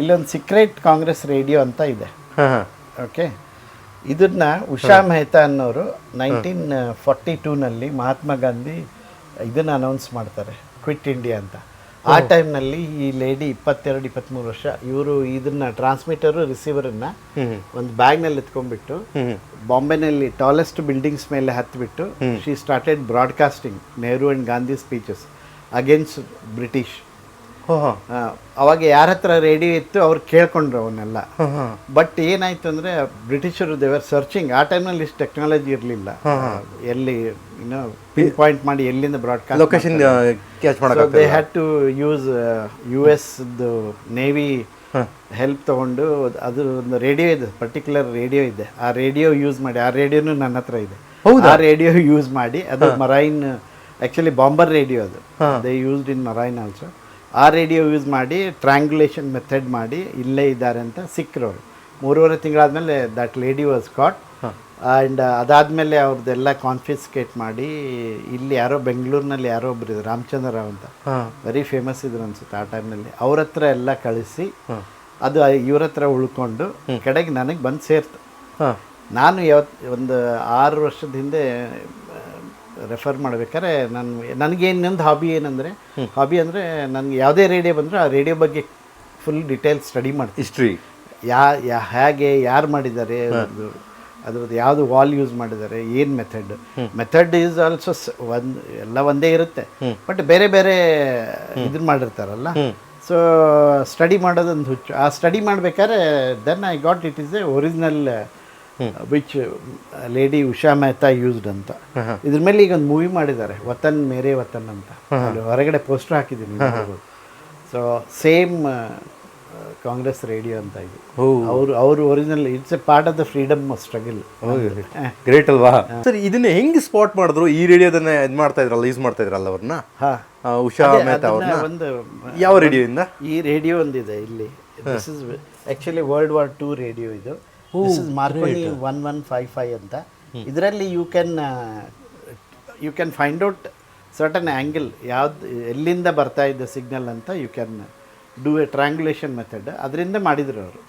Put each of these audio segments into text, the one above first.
ಇಲ್ಲೊಂದು secret Congress radio ಅಂತ ಇದೆ. ಓಕೆ ಇದನ್ನ ಉಷಾ ಮೆಹ್ತಾ ಅನ್ನೋರು ನೈನ್ಟೀನ್ ಫಾರ್ಟಿ ಟೂನಲ್ಲಿ ಮಹಾತ್ಮ ಗಾಂಧಿ ಇದನ್ನ ಅನೌನ್ಸ್ ಮಾಡ್ತಾರೆ ಕ್ವಿಟ್ ಇಂಡಿಯಾ ಅಂತ. ಆ ಟೈಮ್ನಲ್ಲಿ ಈ ಲೇಡಿ ಇಪ್ಪತ್ತೆರಡು ಇಪ್ಪತ್ತ್ಮೂರು ವರ್ಷ ಇವರು ಇದನ್ನ ಟ್ರಾನ್ಸ್ಮಿಟರು ರಿಸೀವರನ್ನ ಒಂದು ಬ್ಯಾಗ್ನಲ್ಲಿ ಎತ್ಕೊಂಡ್ಬಿಟ್ಟು ಬಾಂಬೆನಲ್ಲಿ ಟಾಲೆಸ್ಟ್ ಬಿಲ್ಡಿಂಗ್ಸ್ ಮೇಲೆ ಹತ್ಬಿಟ್ಟು she started broadcasting Nehru and Gandhi speeches against British ಅವಾಗ ಯಾರ ಹತ್ರ ರೇಡಿಯೋ ಇತ್ತು ಅವ್ರು ಕೇಳ್ಕೊಂಡ್ರು ಅವನ್ನೆಲ್ಲ. ಬಟ್ ಏನಾಯ್ತು ಅಂದ್ರೆ ಬ್ರಿಟಿಷರು ದೇವರ್ ಸರ್ಚಿಂಗ್ ಆ ಟೈಮ್ನಲ್ಲಿ ಇಷ್ಟು ಟೆಕ್ನಾಲಜಿ ಇರಲಿಲ್ಲ. ಎಲ್ಲಿ ಇನ್ನೂ ಪಿನ್ ಪಾಯಿಂಟ್ ಮಾಡಿ ಎಲ್ಲಿಂದ broadcast location catch they had to use U S navy help ತಗೊಂಡು ಅದು ಒಂದು ರೇಡಿಯೋ ಇದೆ ಪರ್ಟಿಕ್ಯುಲರ್ ರೇಡಿಯೋ ಇದೆ. ಆ ರೇಡಿಯೋ ಯೂಸ್ ಮಾಡಿ ಆ ರೇಡಿಯೋನು ನನ್ನ ಹತ್ರ ಇದೆ. ಆ ರೇಡಿಯೋ ಯೂಸ್ ಮಾಡಿ ಅದು ಮರೈನ್ ಆ್ಯಕ್ಚುಲಿ ಬಾಂಬರ್ ರೇಡಿಯೋ ಅದು. They used in marine also ಆ ರೇಡಿಯೋ ಯೂಸ್ ಮಾಡಿ ಟ್ರ್ಯಾಂಗ್ಯುಲೇಷನ್ ಮೆಥಡ್ ಮಾಡಿ ಇಲ್ಲೇ ಇದ್ದಾರೆ ಅಂತ ಸಿಕ್ಕರು ಅವರು ಮೂರುವರೆ ತಿಂಗಳಾದಮೇಲೆ that lady was caught and ಅದಾದಮೇಲೆ ಅವ್ರದ್ದೆಲ್ಲ ಕಾನ್ಫಿಸ್ಕೇಟ್ ಮಾಡಿ ಇಲ್ಲಿ ಯಾರೋ ಬೆಂಗಳೂರಿನಲ್ಲಿ ಯಾರೋ ಒಬ್ರು ಇದ್ರು ರಾಮಚಂದ್ರ ರಾವ್ ಅಂತ. ವೆರಿ ಫೇಮಸ್ ಇದ್ರು ಅನ್ಸುತ್ತೆ ಆ ಟೈಮ್ನಲ್ಲಿ ಅವ್ರ ಹತ್ರ ಎಲ್ಲ ಕಳಿಸಿ ಅದು ಇವ್ರ ಹತ್ರ ಉಳ್ಕೊಂಡು ಕಡೆಗೆ ನನಗೆ ಬಂದು ಸೇರ್ತು. ನಾನು ಯಾವತ್ತು ಒಂದು ಆರು ವರ್ಷದ ಹಿಂದೆ ರೆಫರ್ ಮಾಡ್ಬೇಕಾದ್ರೆ ನಾನು ನನಗೆ ಇನ್ನೊಂದು ಹಾಬಿ ಏನಂದರೆ ಹಾಬಿ ಅಂದರೆ ನನಗೆ ಯಾವುದೇ ರೇಡಿಯೋ ಬಂದರೆ ಆ ರೇಡಿಯೋ ಬಗ್ಗೆ ಫುಲ್ ಡಿಟೇಲ್ ಸ್ಟಡಿ ಮಾಡ್ತೀನಿ. ಹಿಸ್ಟ್ರಿ ಯಾ ಯಾ ಹೇಗೆ ಯಾರು ಮಾಡಿದ್ದಾರೆ ಅದು ಅದ್ರದ್ದು ಯಾವುದು ವಾಲ್ ಯೂಸ್ ಮಾಡಿದ್ದಾರೆ ಏನು ಮೆಥಡ್ ಮೆಥಡ್ ಈಸ್ ಆಲ್ಸೋ ಒಂದು ಎಲ್ಲ ಒಂದೇ ಇರುತ್ತೆ. ಬಟ್ ಬೇರೆ ಬೇರೆ ಇದನ್ನ ಮಾಡಿರ್ತಾರಲ್ಲ. ಸೊ ಸ್ಟಡಿ ಮಾಡೋದೊಂದು ಹುಚ್ಚು. ಆ ಸ್ಟಡಿ ಮಾಡಬೇಕಾದ್ರೆ then I got it is a original which lady Usha Mehta used ಅಂತ. ಇದ್ರ ಮೇಲೆ ಈಗ ಒಂದು ಮೂವಿ ಮಾಡಿದ್ದಾರೆ ವತನ್ ಮೇರೆ ವತನ್ ಅಂತ. ಅಲ್ಲಿ ಹೊರಗಡೆ ಪೋಸ್ಟರ್ ಹಾಕಿದ್ದೀನಿ ಸೊ ಸೇಮ್ ಕಾಂಗ್ರೆಸ್ ರೇಡಿಯೋ ಅಂತ ಇದು. ಅವರು ಅವರು original it's a part of the freedom struggle great ಅಲ್ವಾ? ಸರ್ ಇದನ್ನ ಹೆಂಗ್ ಸ್ಪಾಟ್ ಮಾಡಿದ್ರು? ಈ ರೇಡಿಯೋದನ್ನ ಇದು ಮಾಡ್ತಾ ಇದ್ರಲ್ಲ ಯೂಸ್ ಮಾಡ್ತಾ ಇದ್ರಲ್ಲ ಅವ್ರನ್ನ? ಉಷಾ ಮೆಹ್ತಾ ಅವ್ರನ್ನ? ಒಂದು ಯಾವ ಇಂದ? ಈ ರೇಡಿಯೋ ಒಂದಿದೆ ಇಲ್ಲಿ. This is actually world war two radio ಇದು. This is Marconi one one five five ಅಂತ. ಇದರಲ್ಲಿ you can you can find out certain angle ಯಾವ್ದು ಎಲ್ಲಿಂದ ಬರ್ತಾ ಇದ್ದ ಸಿಗ್ನಲ್ ಅಂತ you can do a triangulation method ಅದರಿಂದ ಮಾಡಿದ್ರು ಅವರು.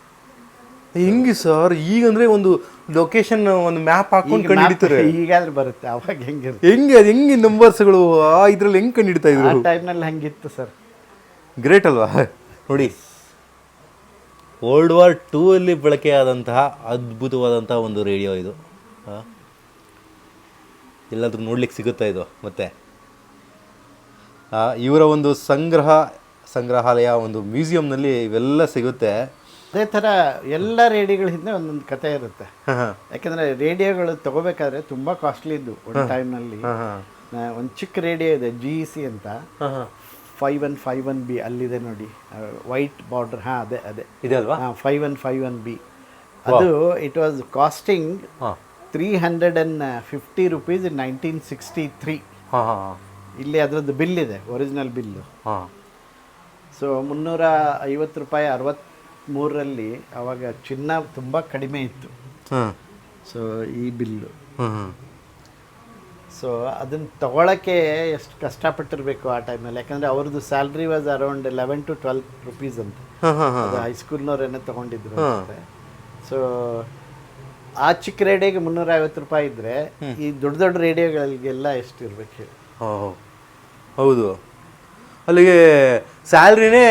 ಹೆಂಗೆ ಸರ್ ಈಗ ಅಂದ್ರೆ ಒಂದು ಲೊಕೇಶನ್ ಒಂದು ಮ್ಯಾಪ್ ಹಾಕೊಂಡು ಕಂಡು ಹಿಡಿತಾರೆ ಈಗಾದ್ರೂ ಬರುತ್ತೆ ಅವಾಗ ಹೆಂಗೆ ಹೆಂಗೆ ಅದು ಹೆಂಗೆ ನಂಬರ್ಸ್ಗಳು ಆ ಇದ್ರಲ್ಲಿ ಹೆಂಗೆ ಕಂಡು ಹಿಡಿತಾ ಇದ್ರು ಟೈಮ್ನಲ್ಲಿ ಹಂಗಿತ್ತು ಸರ್ ಗ್ರೇಟ್ ಅಲ್ವಾ? ನೋಡಿ. ವರ್ಲ್ಡ್ ವಾರ್ ಟೂ ಅಲ್ಲಿ ಬಳಕೆಯಾದಂತಹ ಅದ್ಭುತವಾದಂತಹ ಒಂದು ರೇಡಿಯೋ ಇದು. ಎಲ್ಲಾದರೂ ನೋಡ್ಲಿಕ್ಕೆ ಸಿಗುತ್ತಾ ಇದು? ಮತ್ತೆ? ಇವರ ಒಂದು ಸಂಗ್ರಹ ಸಂಗ್ರಹಾಲಯ ಒಂದು ಮ್ಯೂಸಿಯಂನಲ್ಲಿ ಇವೆಲ್ಲ ಸಿಗುತ್ತೆ. ಅದೇ ಥರ ಎಲ್ಲ ರೇಡಿಯೋಗಳ ಹಿಂದೆ ಒಂದೊಂದು ಕತೆ ಇರುತ್ತೆ. ಯಾಕಂದರೆ ರೇಡಿಯೋಗಳು ತಗೋಬೇಕಾದ್ರೆ ತುಂಬ ಕಾಸ್ಟ್ಲಿ ಇದ್ದು ಒಂದು ಟೈಮ್ನಲ್ಲಿ ಒಂದು ಚಿಕ್ಕ ರೇಡಿಯೋ ಇದೆ ಜಿ ಸಿ ಅಂತ. Five one five one B ಅಲ್ಲಿದೆ ನೋಡಿ. ವೈಟ್ ಬಾರ್ಡರ್ ಹಾಂ ಅದೇ ಅದೇ. ಇದೆ ಅಲ್ವಾ? ಹಾಂ five one five one B ಅದು it was costing three hundred and fifty rupees in nineteen sixty three ಇಲ್ಲಿ ಅದರದ್ದು ಬಿಲ್ ಇದೆ ಒರಿಜಿನಲ್ ಬಿಲ್ಲು ಸೊ ಮುನ್ನೂರ ಐವತ್ತು ರೂಪಾಯಿ ಅರವತ್ತ್ಮೂರರಲ್ಲಿ ಆವಾಗ ಚಿನ್ನ ತುಂಬ ಕಡಿಮೆ ಇತ್ತು. ಹಾಂ ಸೊ ಈ ಬಿಲ್ಲು ಸೊ ಅದನ್ನು ತೊಗೊಳಕ್ಕೆ ಎಷ್ಟು ಕಷ್ಟಪಟ್ಟಿರಬೇಕು ಆ ಟೈಮಲ್ಲಿ ಯಾಕಂದರೆ ಅವ್ರದ್ದು salary was around eleven to twelve rupees ಅಂತ. ಹೈಸ್ಕೂಲ್ನವ್ರೇನೆ ತೊಗೊಂಡಿದ್ರು ಸೊ ಆ ಚಿಕ್ಕ ರೇಡಿಯೋಗೆ ಮುನ್ನೂರ ಐವತ್ತು ರೂಪಾಯಿ ಇದ್ದರೆ ಈ ದೊಡ್ಡ ದೊಡ್ಡ ರೇಡಿಯೋಗಳಿಗೆಲ್ಲ ಎಷ್ಟು ಇರ್ಬೇಕು ಹೇಳಿ. ಹೌದು. ಅಲ್ಲಿಗೆ ಸ್ಯಾಲ್ರಿನೇ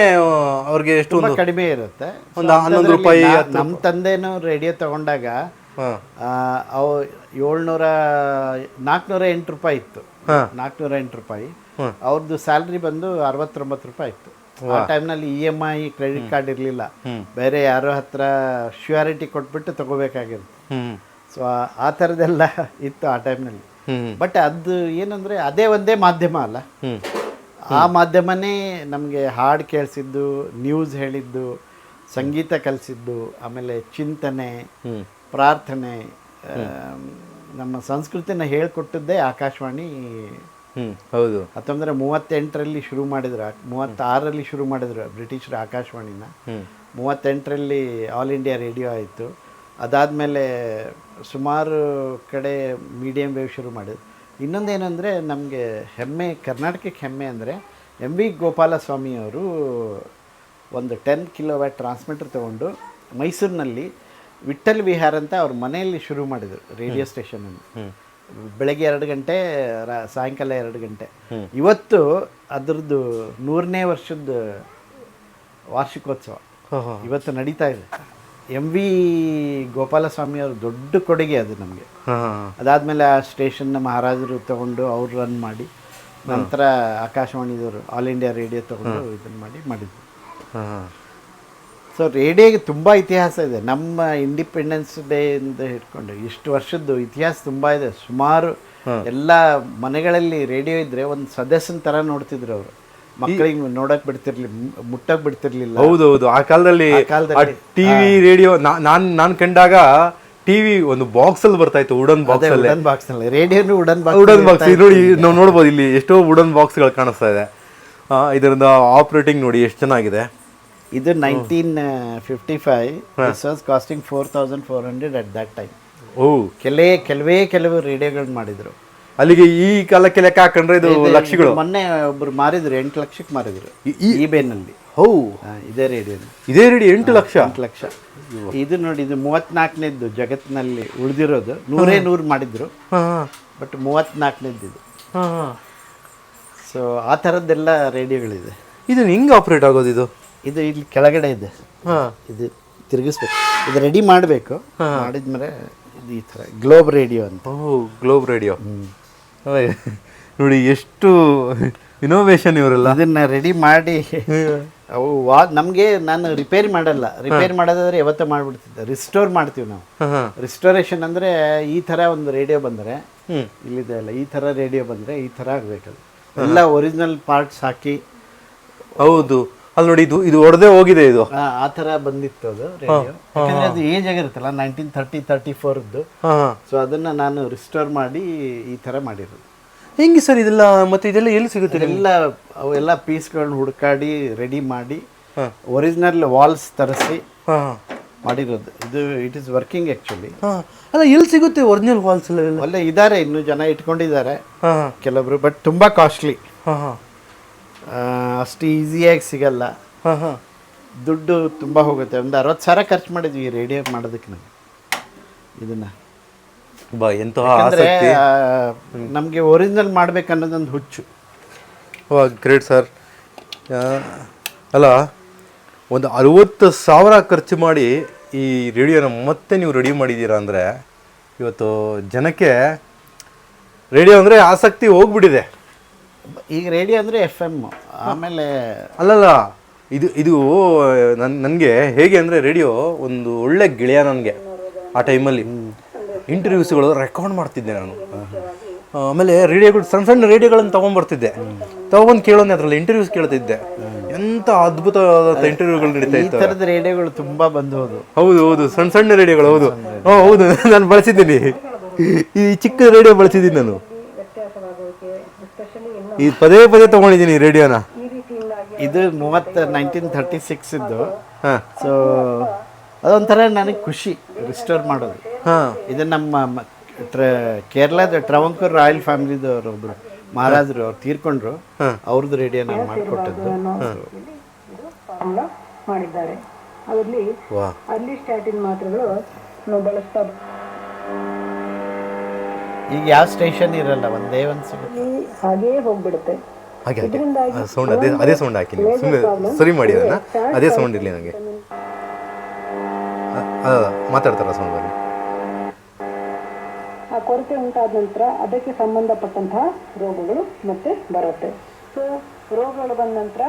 ಅವ್ರಿಗೆ ಎಷ್ಟು ಕಡಿಮೆ ಇರುತ್ತೆ. ಒಂದು ಹನ್ನೊಂದು ರೂಪಾಯಿ, ನಮ್ಮ ತಂದೆನೂ ರೇಡಿಯೋ ತಗೊಂಡಾಗ ಅವು ಏಳ್ನೂರ ನಾಲ್ಕುನೂರ ಎಂಟು ರೂಪಾಯಿ ಇತ್ತು. ನಾಲ್ಕುನೂರ ಎಂಟು ರೂಪಾಯಿ. ಅವ್ರದ್ದು ಸ್ಯಾಲ್ರಿ ಬಂದು ಅರವತ್ತೊಂಬತ್ತು ರೂಪಾಯಿ ಇತ್ತು. ಆ ಟೈಮ್ನಲ್ಲಿ E M I credit card ಇರಲಿಲ್ಲ. ಬೇರೆ ಯಾರೋ ಹತ್ರ ಶ್ಯೂರಿಟಿ ಕೊಟ್ಬಿಟ್ಟು ತಗೋಬೇಕಾಗಿರುತ್ತೆ ಹ್ಞೂ ಸೊ ಆ ಥರದ್ದೆಲ್ಲ ಇತ್ತು ಆ ಟೈಮ್ನಲ್ಲಿ. ಬಟ್ ಅದು ಏನಂದರೆ ಅದೇ ಒಂದೇ ಮಾಧ್ಯಮ ಅಲ್ಲ. ಆ ಮಾಧ್ಯಮನೇ ನಮಗೆ ಹಾಡು ಕೇಳಿಸಿದ್ದು ನ್ಯೂಸ್ ಹೇಳಿದ್ದು ಸಂಗೀತ ಕಲಿಸಿದ್ದು ಆಮೇಲೆ ಚಿಂತನೆ ಪ್ರಾರ್ಥನೆ ನಮ್ಮ ಸಂಸ್ಕೃತಿನ ಹೇಳ್ಕೊಟ್ಟದ್ದೇ ಆಕಾಶವಾಣಿ. ಹೌದು. ಹತ್ತೊಂಬತ್ತರ ಮೂವತ್ತೆಂಟರಲ್ಲಿ ಶುರು ಮಾಡಿದ್ರು ಮೂವತ್ತಾರರಲ್ಲಿ ಶುರು ಮಾಡಿದ್ರು ಬ್ರಿಟಿಷರ ಆಕಾಶವಾಣಿನ. ಮೂವತ್ತೆಂಟರಲ್ಲಿ ಆಲ್ ಇಂಡಿಯಾ ರೇಡಿಯೋ ಆಯಿತು. ಅದಾದಮೇಲೆ ಸುಮಾರು ಕಡೆ ಮೀಡಿಯಮ್ ವೇವ್ ಶುರು ಮಾಡಿದ್ರು. ಇನ್ನೊಂದೇನೆಂದರೆ ನಮಗೆ ಹೆಮ್ಮೆ ಕರ್ನಾಟಕಕ್ಕೆ ಹೆಮ್ಮೆ ಅಂದರೆ ಎಂ ವಿ ಗೋಪಾಲಸ್ವಾಮಿ ಅವರು ಒಂದು ಟೆನ್ ಕಿಲೋ ವ್ಯಾಟ್ ಟ್ರಾನ್ಸ್ಮಿಟರ್ ತೊಗೊಂಡು ಮೈಸೂರಿನಲ್ಲಿ ವಿಠಲ್ ವಿಹಾರ್ ಅಂತ ಅವ್ರ ಮನೆಯಲ್ಲಿ ಶುರು ಮಾಡಿದರು ರೇಡಿಯೋ ಸ್ಟೇಷನನ್ನು ಬೆಳಗ್ಗೆ ಎರಡು ಗಂಟೆ ರಾ- ಸಾಯಂಕಾಲ ಎರಡು ಗಂಟೆ. ಇವತ್ತು ಅದರದ್ದು ನೂರನೇ ವರ್ಷದ ವಾರ್ಷಿಕೋತ್ಸವ. ಇವತ್ತು ನಡೀತಾ ಇದೆ. ಎಂ ವಿ ಗೋಪಾಲಸ್ವಾಮಿ ಅವ್ರ ದೊಡ್ಡ ಕೊಡುಗೆ ಅದು ನಮಗೆ. ಅದಾದಮೇಲೆ ಆ ಸ್ಟೇಷನ್ನ ಮಹಾರಾಜರು ತಗೊಂಡು ಅವ್ರು ರನ್ ಮಾಡಿ ನಂತರ ಆಕಾಶವಾಣಿದವರು ಆಲ್ ಇಂಡಿಯಾ ರೇಡಿಯೋ ತಗೊಂಡು ಇದನ್ನು ಮಾಡಿ ಮಾಡಿದ್ರು. ಸೊ ರೇಡಿಯೋಗೆ ತುಂಬ ಇತಿಹಾಸ ಇದೆ. ನಮ್ಮ ಇಂಡಿಪೆಂಡೆನ್ಸ್ ಡೇ ಇಂದ ಹಿಡ್ಕೊಂಡು ಇಷ್ಟು ವರ್ಷದ್ದು ಇತಿಹಾಸ ತುಂಬ ಇದೆ. ಸುಮಾರು ಎಲ್ಲ ಮನೆಗಳಲ್ಲಿ ರೇಡಿಯೋ ಇದ್ದರೆ ಒಂದು ಸದಸ್ಯನ ತರ ನೋಡ್ತಿದ್ರು ಅವರು. ಮಕ್ಕಳಿಗೆ ನೋಡಕ್ ಬಿಡ್ತಿರ್ಲಿ ಮುಟ್ಟಕ್ ಬಿಡ್ತಿರ್ಲಿಲ್ಲ. ಹೌದು ಆ ಕಾಲದಲ್ಲಿ ಆ ಕಾಲದಲ್ಲಿ, ಟಿವಿ ರೇಡಿಯೋ ನಾನ್ ನಾನ್ ಕಂಡಾಗ ಟಿವಿ ಒಂದು ಬಾಕ್ಸ್ ಅಲ್ಲಿ ಬರ್ತಾ ಇತ್ತು ವುಡನ್ ಬಾಕ್ಸ್ ಅಲ್ಲಿ ಬಾಕ್ಸ್ ಅಲ್ಲಿ ರೇಡಿಯೋನು ವುಡನ್ ಬಾಕ್ಸ್. ವುಡನ್ ಬಾಕ್ಸ್ ನೋಡಿ ನಾವು ನೋಡ್ಬೋದು ಇಲ್ಲಿ ಎಷ್ಟೋ ವುಡನ್ ಬಾಕ್ಸ್ಗಳು ಕಾಣಿಸ್ತಾ ಇದೆ. ಇದರಿಂದ ಆಪರೇಟಿಂಗ್ ನೋಡಿ ಎಷ್ಟು ಚೆನ್ನಾಗಿದೆ. ಇದು nineteen fifty five this was costing four thousand four hundred at that time ಓ. ಕೆಲವೇ ಕೆಲವೇ ಕೆಲವು ರೇಡಿಯೋಗಳು ಮಾಡಿದ್ರು. ಅಲ್ಲಿಗೆ ಈ ಕಾಲಕ್ಕೆ ಲೆಕ್ಕ ಹಾಕೊಂಡ್ರೆ ಇದು ಲಕ್ಷಗಳು. ಮೊನ್ನೆ ಒಬ್ರು ಮಾರಿದ್ರು ಎಂಟು ಲಕ್ಷಕ್ಕೆ ಮಾರಿದ್ರು. ಈ- ಬೇನಲ್ಲಿ ಹೌ. ಇದೇ ರೇಡಿಯೋ ಇದೇ ರೇಡಿಯೋ ಎಂಟು ಲಕ್ಷ? ಎಂಟು ಲಕ್ಷ. ಇದು ನೋಡಿ ಇದು ಮೂವತ್ನಾಲ್ಕನೇದ್ದು ಜಗತ್ತಿನಲ್ಲಿ ಉಳಿದಿರೋದು. ನೂರೇ ನೂರು ಮಾಡಿದ್ರು. ಬಟ್ ಮೂವತ್ನಾಲ್ಕನೇದ್ದು ಇದು. ಸೊ ಆ ಥರದ್ದೆಲ್ಲ ರೇಡಿಯೋಗಳಿದೆ. ಇದನ್ನು ಹಿಂಗೆ ಆಪರೇಟ್ ಆಗೋದು ಇದು? ಇದು ಇಲ್ಲಿ ಕೆಳಗಡೆ ಇದೆ. ಇದು ತಿರುಗಿಸ್ಬೇಕು. ಇದು ರೆಡಿ ಮಾಡಬೇಕು. ಮಾಡಿದ್ಮೇಲೆ ಇದು ಈ ಥರ ಗ್ಲೋಬ್ ರೇಡಿಯೋ ಅಂತ. ಓಹ್ ಗ್ಲೋಬ್ ರೇಡಿಯೋ ನೋಡಿ ಎಷ್ಟು ಇನೋವೇಷನ್ ಇವರೆಲ್ಲ. ಅದನ್ನ ರೆಡಿ ಮಾಡಿ ಅವು ವಾ ನಮಗೆ ನಾನು ರಿಪೇರಿ ಮಾಡಲ್ಲ. ರಿಪೇರಿ ಮಾಡೋದಾದ್ರೆ ಯಾವತ್ತೂ ಮಾಡಿಬಿಡ್ತಿದ್ದೆ. ರಿಸ್ಟೋರ್ ಮಾಡ್ತೀವಿ ನಾವು. ರಿಸ್ಟೋರೇಷನ್ ಅಂದರೆ ಈ ಥರ ಒಂದು ರೇಡಿಯೋ ಬಂದರೆ. ಇಲ್ಲಿದೆ ಅಲ್ಲ ಈ ಥರ ರೇಡಿಯೋ ಬಂದರೆ ಈ ಥರ ಆಗಬೇಕದು. ಎಲ್ಲ ಒರಿಜಿನಲ್ ಪಾರ್ಟ್ಸ್ ಹಾಕಿ ಹೌದು. ಅಲ್ಲಿ ನೋಡಿ ಇದು ಇದು ಒಡೆದೇ ಹೋಗಿದೆ ಇದು. ಆ ತರ ಬಂದಿತ್ತು ಅದು ರೇಡಿಯೋ ಯಾಕಂದರೆ ಅದು ಏಜ್ ಆಗಿರುತ್ತಲ್ಲ ನೈನ್ಟೀನ್ ತರ್ಟಿ ತರ್ಟಿ ಫೋರ್ದು ಸೊ ಅದನ್ನ ನಾನು ರಿಸ್ಟೋರ್ ಮಾಡಿ ಈ ತರ ಮಾಡಿರೋದು. ಹೆಂಗೆ ಸರ್ ಇದೆಲ್ಲ ಮತ್ತೆ ಇದೆಲ್ಲ ಎಲ್ಲಿ ಸಿಗುತ್ತೆ ಎಲ್ಲ ಅವೆಲ್ಲ ಪೀಸ್ಗಳನ್ನ ಹುಡುಕಾಡಿ ರೆಡಿ ಮಾಡಿ ಒರಿಜಿನಲ್ ವಾಲ್ಸ್ ತರಿಸಿ ಮಾಡಿರೋದು. ಇದು ಇಟ್ ಇಸ್ ವರ್ಕಿಂಗ್ ಆ್ಯಕ್ಚುಲಿ ಅಲ್ಲ ಎಲ್ಲಿ ಸಿಗುತ್ತೆ ಒರಿಜಿನಲ್ ವಾಲ್ಸ್ ಅಲ್ಲೇ ಇದ್ದಾರೆ ಇನ್ನೂ ಜನ ಇಟ್ಕೊಂಡಿದ್ದಾರೆ. ಕೆಲವರು ಬಟ್ ತುಂಬ ಕಾಸ್ಟ್ಲಿ ಹಾಂ ಹಾ. ಅಷ್ಟು ಈಸಿಯಾಗಿ ಸಿಗಲ್ಲ. ಹಾ ಹಾ. ದುಡ್ಡು ತುಂಬ ಹೋಗುತ್ತೆ. ಒಂದು ಅರವತ್ತು ಸಾವಿರ ಖರ್ಚು ಮಾಡಿದ್ವಿ ಈ ರೇಡಿಯೋ ಮಾಡೋದಕ್ಕೆ ನಾವು. ಇದನ್ನು. ಬಾ ಎಂತಹ ಅಂದರೆ ಆಸಕ್ತಿ? ನಮಗೆ ಒರಿಜಿನಲ್ ಮಾಡ್ಬೇಕನ್ನೋದೊಂದು ಹುಚ್ಚು. ವಾ ಗ್ರೇಟ್ ಸರ್ ಅಲ್ಲ ಒಂದು ಅರುವತ್ತು ಸಾವಿರ ಖರ್ಚು ಮಾಡಿ ಈ ರೇಡಿಯೋನ ಮತ್ತೆ ನೀವು ರೆಡಿ ಮಾಡಿದ್ದೀರಾ ಅಂದರೆ ಇವತ್ತು ಜನಕ್ಕೆ ರೇಡಿಯೋ ಅಂದರೆ ಆಸಕ್ತಿ ಹೋಗ್ಬಿಟ್ಟಿದೆ. ಈಗ ರೇಡಿಯೋ ಅಂದರೆ ಎಫ್ ಎಂ ಆಮೇಲೆ ಅಲ್ಲಲ್ಲ ಇದು ಇದು ನನ್ ನನಗೆ ಹೇಗೆ ಅಂದರೆ ರೇಡಿಯೋ ಒಂದು ಒಳ್ಳೆ ಗೆಳೆಯ ನನಗೆ ಆ ಟೈಮಲ್ಲಿ. ಇಂಟರ್ವ್ಯೂಸ್ಗಳು ರೆಕಾರ್ಡ್ ಮಾಡ್ತಿದ್ದೆ ನಾನು. ಆಮೇಲೆ ರೇಡಿಯೋಗಳು ಸಣ್ಣ ಸಣ್ಣ ರೇಡಿಯೋಗಳನ್ನು ತೊಗೊಂಡ್ಬರ್ತಿದ್ದೆ ತೊಗೊಂಡು ಕೇಳೋನೆ ಅದರಲ್ಲಿ ಇಂಟರ್ವ್ಯೂಸ್ ಕೇಳ್ತಿದ್ದೆ. ಎಂಥ ಅದ್ಭುತವಾದ ಇಂಟರ್ವ್ಯೂಗಳು ನಡೀತಾ ಈ ಇತ್ತು. ಥರದ ರೇಡಿಯೋಗಳು ತುಂಬ ಬಂದು ಹೌದು ಹೌದು ಹೌದು ಸಣ್ಣ ಸಣ್ಣ ರೇಡಿಯೋಗಳು ಹೌದು. ಹ್ಞೂ ಹೌದು ನಾನು ಬಳಸಿದ್ದೀನಿ. ಈ ಚಿಕ್ಕ ರೇಡಿಯೋ ಬಳಸಿದ್ದೀನಿ ನಾನು. ಈ ಪದೇ ಪದೇ ತಗೊಂಡಿದ್ದೀನಿ ಈ ರೇಡಿಯೋನ. ಇದು ಮೂವತ್ತು ನೈನ್ಟೀನ್ ತರ್ಟಿ ಸಿಕ್ಸ್ ಇದ್ದು ಹಾಂ. ಸೊ ಅದೊಂಥರ ನನಗೆ ಖುಷಿ ರಿಸ್ಟೋರ್ ಮಾಡೋದು. ಹಾಂ. ಇದು ನಮ್ಮ ಮ- ಟ್ರ ಕೇರಳದ ಟ್ರವಂಕೂರ್ ರಾಯಲ್ ಫ್ಯಾಮಿಲಿದವರು ಒಬ್ರು ಮಹಾರಾಜರು ಅವ್ರು ತೀರ್ಕೊಂಡ್ರು. ಅವ್ರದ್ದು ರೇಡಿಯೋ ನಾನು ಮಾಡಿಕೊಟ್ಟದ್ದು. ಫಾರ್ಮುಲಾ ಮಾಡಿದ್ದಾರೆ. ಅದರಲ್ಲಿ ಅಲ್ಲಿ ಸ್ಟಾರ್ಟಿಂಗ್ ಸ್ಟ್ಯಾಟಿನ್ ಮಾತ್ರೆಗಳು ನಾವು ಬಳಸ್ತಾ ಈಗ ಯಾವ ಸ್ಟೇಷನ್ ಇರಲ್ಲ? ಒಂದೇ ಒಂದು ಸಿಗುತ್ತೆ. ಹಾಗೇ ಹೋಗ್ಬಿಡುತ್ತೆ. ಹಾಗೆ ಹಾಗೆ. ಸೌಂಡ್ ಅದೇ ಅದೇ ಸೌಂಡ್ ಹಾಕಿ ನೀವು. ಸುಮ್ಮನೆ ಸರಿ ಮಾಡಿ ಅದನ್ನ. ಅದೇ ಸೌಂಡ್ ಇರಲಿ ನನಗೆ. ಮಾತಾಡ್ತಾರ ಸೌಂಡ್ ಬರಲಿ ಆ ಕೊರತೆ ಉಂಟಾದ ನಂತರ ಅದಕ್ಕೆ ಸಂಬಂಧಪಟ್ಟಂತಹ ರೋಗಗಳು ಮತ್ತೆ ಬರುತ್ತೆ. ಸೊ ರೋಗಗಳು ಬಂದ ನಂತರ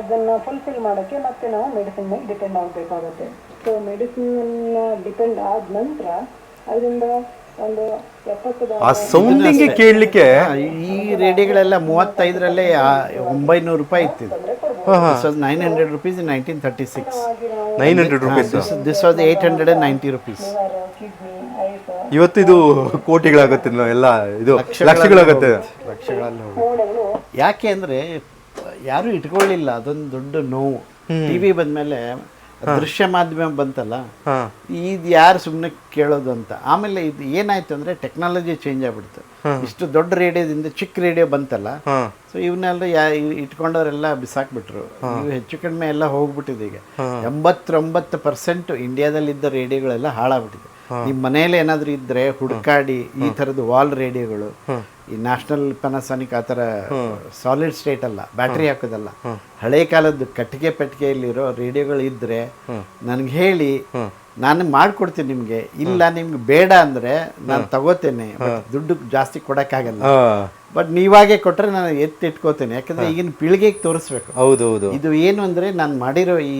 ಅದನ್ನ ಫುಲ್ಫಿಲ್ ಮಾಡೋಕ್ಕೆ ಮತ್ತೆ ನಾವು ಮೆಡಿಸಿನ್ ಮೇಲೆ ಡಿಪೆಂಡ್ ಆಗಬೇಕಾಗುತ್ತೆ. ಸೊ ಮೆಡಿಸಿನ್ ಡಿಪೆಂಡ್ ಆದ ನಂತರ ಅದರಿಂದ ಒಂದು ಆ ಸೌಂಡಿಂಗ್ ಕೇಳಲಿಕ್ಕೆ ಈ ರೇಡಿಯೋಗಳೆಲ್ಲ ಮೂವತ್ತೈದರಲ್ಲೇ ಒಂಬೈನೂರು ರೂಪಾಯಿ ಇತ್ತು nine hundred rupees nineteen thirty six nine hundred rupees this was eight hundred and ninety rupees ಇವತ್ತು ಇದು ಕೋಟಿಗಳಾಗುತ್ತೆ ಎಲ್ಲ ಇದು ಲಕ್ಷಗಳಾಗುತ್ತೆ. ಲಕ್ಷಗಳಲ್ಲಿ ಯಾಕೆ ಅಂದರೆ ಯಾರೂ ಇಟ್ಕೊಳ್ಳಿಲ್ಲ ಅದೊಂದು ದೊಡ್ಡ ನೋವು. ಟಿ ವಿ ಬಂದಮೇಲೆ ದೃಶ್ಯ ಮಾಧ್ಯಮ ಬಂತಲ್ಲ ಇದು ಯಾರು ಸುಮ್ಮನೆ ಕೇಳೋದು ಅಂತ? ಆಮೇಲೆ ಇದು ಏನಾಯ್ತು ಅಂದ್ರೆ ಟೆಕ್ನಾಲಜಿ ಚೇಂಜ್ ಆಗ್ಬಿಡ್ತು. ಇಷ್ಟು ದೊಡ್ಡ ರೇಡಿಯೋದಿಂದ ಚಿಕ್ಕ ರೇಡಿಯೋ ಬಂತಲ್ಲ ಸೊ ಇವನ್ನೆಲ್ಲ ಯಾ ಇಟ್ಕೊಂಡವರೆಲ್ಲ ಬಿಸಾಕ್ಬಿಟ್ರು. ಇವು ಹೆಚ್ಚು ಕಡಿಮೆ ಎಲ್ಲ ಹೋಗ್ಬಿಟ್ಟಿದೆ ಈಗ. ಎಂಬತ್ತೊಂಬತ್ತು ಪರ್ಸೆಂಟ್ ಇಂಡಿಯಾದಲ್ಲಿದ್ದ ರೇಡಿಯೋಗಳೆಲ್ಲ ಹಾಳಾಗ್ಬಿಟ್ಟಿದೆ. ನಿಮ್ಮ ಮನೇಲಿ ಏನಾದರೂ ಇದ್ರೆ ಹುಡುಕಾಡಿ ಈ ಥರದ್ದು ವಾಲ್ ರೇಡಿಯೋಗಳು ಈ ನ್ಯಾಷನಲ್ ಪೆನಾಸಾನಿಕ್ ಆ ಥರ ಸಾಲಿಡ್ ಸ್ಟೇಟ್ ಅಲ್ಲ ಬ್ಯಾಟ್ರಿ ಹಾಕೋದಲ್ಲ. ಹಳೆ ಕಾಲದ್ದು ಕಟ್ಟಿಗೆ ಪೆಟ್ಟಿಗೆಯಲ್ಲಿರೋ ರೇಡಿಯೋಗಳು ಇದ್ರೆ ನನಗೆ ಹೇಳಿ ನಾನು ಮಾಡ್ಕೊಡ್ತೀನಿ ನಿಮಗೆ. ಇಲ್ಲ ನಿಮ್ಗೆ ಬೇಡ ಅಂದ್ರೆ ನಾನು ತಗೋತೇನೆ ದುಡ್ಡು ಜಾಸ್ತಿ ಕೊಡಕ್ಕಾಗಲ್ಲ. ಬಟ್ ನೀವಾಗೆ ಕೊಟ್ರೆ ನಾನು ಎತ್ತಿ ಇಟ್ಕೋತೇನೆ ಯಾಕಂದ್ರೆ ಈಗಿನ ಪೀಳಿಗೆಗೆ ತೋರಿಸ್ಬೇಕು. ಹೌದು ಹೌದು. ಇದು ಏನು ಅಂದ್ರೆ ನಾನು ಮಾಡಿರೋ ಈ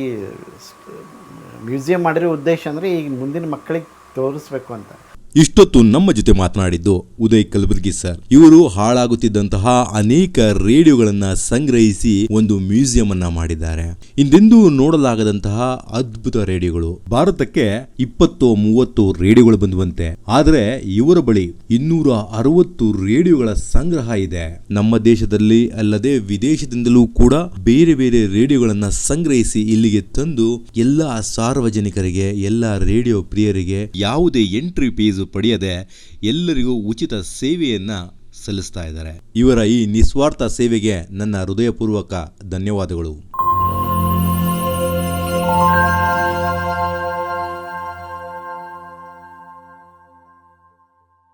ಮ್ಯೂಸಿಯಂ ಮಾಡಿರೋ ಉದ್ದೇಶ ಅಂದ್ರೆ ಈಗ ಮುಂದಿನ ಮಕ್ಕಳಿಗೆ ತೋರಿಸ್ಬೇಕು ಅಂತ. ಇಷ್ಟೊತ್ತು ನಮ್ಮ ಜೊತೆ ಮಾತನಾಡಿದ್ದು ಉದಯ್ ಕಲಬುರ್ಗಿ ಸರ್. ಇವರು ಹಾಳಾಗುತ್ತಿದ್ದಂತಹ ಅನೇಕ ರೇಡಿಯೋಗಳನ್ನ ಸಂಗ್ರಹಿಸಿ ಒಂದು ಮ್ಯೂಸಿಯಂ ಅನ್ನ ಮಾಡಿದ್ದಾರೆ. ಇಂದೆಂದೂ ನೋಡಲಾಗದಂತಹ ಅದ್ಭುತ ರೇಡಿಯೋಗಳು. ಭಾರತಕ್ಕೆ ಇಪ್ಪತ್ತು ಮೂವತ್ತು ರೇಡಿಯೋಗಳು ಬಂದುವಂತೆ. ಆದರೆ ಇವರ ಬಳಿ ಇನ್ನೂರ ಅರವತ್ತು ರೇಡಿಯೋಗಳ ಸಂಗ್ರಹ ಇದೆ. ನಮ್ಮ ದೇಶದಲ್ಲಿ ಅಲ್ಲದೆ ವಿದೇಶದಿಂದಲೂ ಕೂಡ ಬೇರೆ ಬೇರೆ ರೇಡಿಯೋಗಳನ್ನ ಸಂಗ್ರಹಿಸಿ ಇಲ್ಲಿಗೆ ತಂದು ಎಲ್ಲ ಸಾರ್ವಜನಿಕರಿಗೆ, ಎಲ್ಲ ರೇಡಿಯೋ ಪ್ರಿಯರಿಗೆ ಯಾವುದೇ ಎಂಟ್ರಿ ಫೀಸ್ ಪಡೆಯದೆ ಎಲ್ಲರಿಗೂ ಉಚಿತ ಸೇವೆಯನ್ನು ಸಲ್ಲಿಸ್ತಾ ಇದ್ದಾರೆ. ಇವರ ಈ ನಿಸ್ವಾರ್ಥ ಸೇವೆಗೆ ನನ್ನ ಹೃದಯಪೂರ್ವಕ ಧನ್ಯವಾದಗಳು.